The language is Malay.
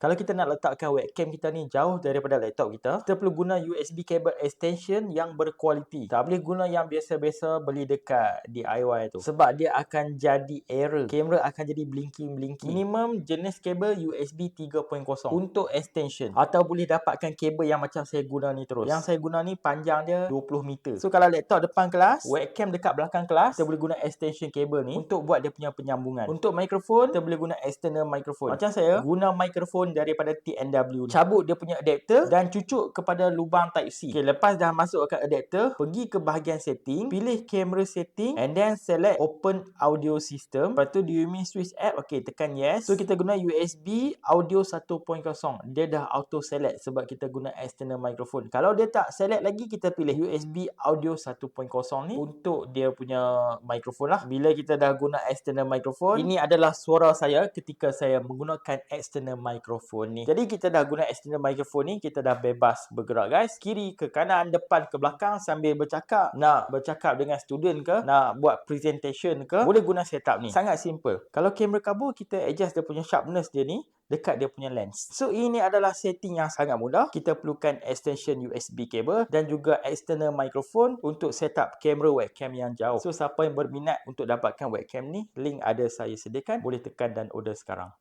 Kalau kita nak letakkan webcam kita ni jauh daripada laptop kita, kita perlu guna USB cable extension yang berkualiti. Tak boleh guna yang biasa-biasa beli dekat DIY tu. Sebab dia akan jadi error. Kamera akan jadi blinking-blinking. Minimum jenis kabel USB 3.0 untuk extension. Atau boleh dapatkan kabel yang macam saya guna ni terus. Yang saya guna ni panjang dia 20 meter. So kalau laptop depan kelas, webcam dekat belakang kelas, kita boleh guna extension kabel ni untuk buat dia punya penyambungan. Untuk mikrofon, kita boleh guna external microphone. Macam saya, guna mikrofon daripada TNW. Cabut dia punya adapter dan cucuk kepada lubang type C. Okay, lepas dah masukkan adapter, pergi ke bahagian setting, pilih camera setting and then select open audio system. Lepas tu di Umi Switch app, okay, tekan yes. So kita guna USB audio 1.0. Dia dah auto select sebab kita guna external microphone. Kalau dia tak select lagi, kita pilih USB audio 1.0 ni untuk dia punya microphone lah. Bila kita dah guna external microphone, ini adalah suara saya ketika saya menggunakan external microphone ni. Jadi kita dah guna external microphone ni, kita dah bebas bergerak guys. Kiri ke kanan, depan ke belakang sambil bercakap. Nak bercakap dengan student ke, nak buat presentation ke, boleh guna setup ni. Sangat simple. Kalau kamera kabur, kita adjust dia punya sharpness dia ni dekat dia punya lens. So ini adalah setting yang sangat mudah. Kita perlukan extension USB cable dan juga external microphone untuk setup kamera webcam yang jauh. So siapa yang berminat untuk dapatkan webcam ni, link ada saya sediakan. Boleh tekan dan order sekarang.